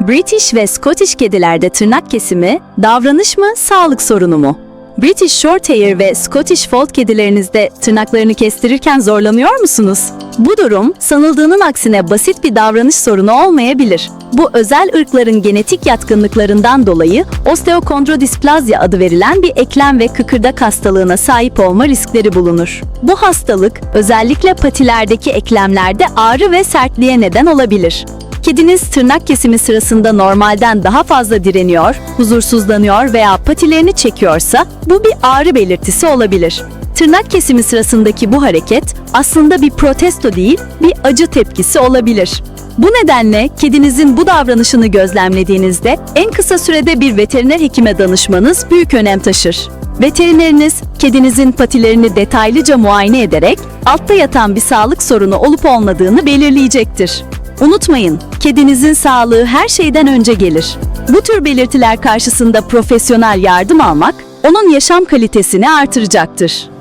British ve Scottish kedilerde tırnak kesimi davranış mı, sağlık sorunu mu? British Shorthair ve Scottish Fold kedilerinizde tırnaklarını kestirirken zorlanıyor musunuz? Bu durum sanıldığının aksine basit bir davranış sorunu olmayabilir. Bu özel ırkların genetik yatkınlıklarından dolayı osteokondrodisplazya adı verilen bir eklem ve kıkırdak hastalığına sahip olma riskleri bulunur. Bu hastalık özellikle patilerdeki eklemlerde ağrı ve sertliğe neden olabilir. Kediniz tırnak kesimi sırasında normalden daha fazla direniyor, huzursuzlanıyor veya patilerini çekiyorsa bu bir ağrı belirtisi olabilir. Tırnak kesimi sırasındaki bu hareket aslında bir protesto değil, bir acı tepkisi olabilir. Bu nedenle kedinizin bu davranışını gözlemlediğinizde en kısa sürede bir veteriner hekime danışmanız büyük önem taşır. Veterineriniz kedinizin patilerini detaylıca muayene ederek altta yatan bir sağlık sorunu olup olmadığını belirleyecektir. Unutmayın, kedinizin sağlığı her şeyden önce gelir. Bu tür belirtiler karşısında profesyonel yardım almak onun yaşam kalitesini artıracaktır.